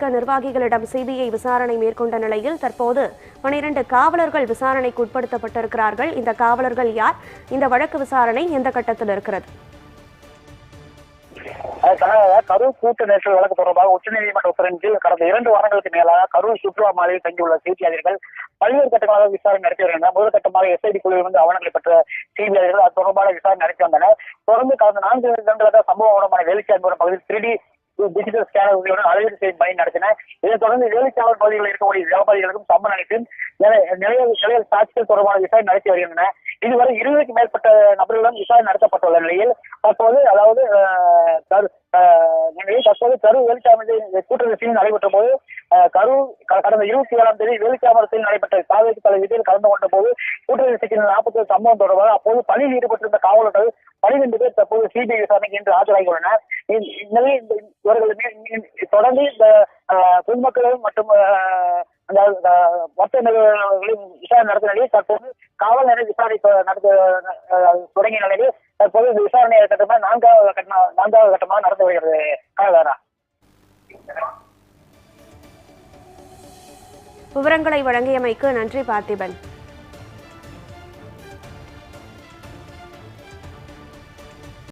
நிர்வாகிகளிடம் CBI விசாரணை மேற்கொண்ட நிலையில் தற்போது பனிரெண்டு காவலர்கள் விசாரணைக்கு உட்படுத்தப்பட்டிருக்கிறார்கள். இந்த காவலர்கள் யார்? இந்த வழக்கு விசாரணை எந்த கட்டத்தில் இருக்கிறது? கரூர் கூட்ட நெரிசல் வழக்கு தொடர்பாக உச்சநீதிமன்ற உத்தரவின் கீழ் கடந்த இரண்டு வாரங்களுக்கு மேலாக கரூர் சுற்றுலா மாலையில் தங்கியுள்ள செய்தியாளர்கள் பல்வேறு கட்டங்களாக விசாரணை நடத்தி வருகின்றனர். முதல் கட்டமாக எஸ்ஐடி குழுவிலிருந்து ஆவணங்களை பெற்ற செய்தியாளர்கள் அது தொடர்பான விசாரணை நடத்தி வந்தனர். தொடர்ந்து கடந்த நான்கு தினங்களாக சம்பவ உடமான வேலுச்சாமி பகுதியில் திருடி டிஜிட்டல் ஸ்கேனர்களோட அளவீடு செய்யும் பணி நடத்தின இதைத் தொடர்ந்து வேலுச்சாவல் பகுதிகளில் இருக்கக்கூடிய வியாபாரிகளுக்கும் சம்பளம் அளித்து நிறைய நிறைய சாட்சிகள் தொடர்பான விசாரணை நடத்தி வருகின்றன. இதுவரை இருபதுக்கு மேற்பட்ட நபர்களிடம் விசாரணை நடத்தப்பட்டுள்ள நிலையில் தற்போது அதாவது அஹ், கரு- நிலையில் தற்போது கரூர் வேலுச்சாமி கூட்டரசில் நடைபெற்ற போது கரு கரூர் க- கடந்த இருபத்தி ஏழாம் தேதி வேலுச்சாமரத்தில் நடைபெற்ற காவேரி தலைவீட்டில் கலந்து கொண்ட போது கூட்டரசிக்கு நாற்பத்தி சம்பவம் தொடர்பாக அப்போது பணியில் ஈடுபட்டிருந்த காவலர்கள் பனிரெண்டு பேர் தற்போது சிபிஐ விசாரணைக்கு இன்று ஆஜராகியுள்ளனர் இந்த- இந்த- இவர்கள் தொடர்ந்து இந்த பொதுமக்களும் மற்றும் அந்த மொத்த நிறுவனங்களையும் விசாரணை நடத்த நிலையில் தற்போது காவல் நிலைய விசாரணை நடத்த தொடங்கிய நிலையில் தற்போது இந்த விசாரணை கட்டமாக நான்காவது கட்டமா நான்காவது கட்டமாக நடந்து வருகிறது. காலதாரா விவரங்களை வழங்கியமைக்கு நன்றி பார்த்திபன்.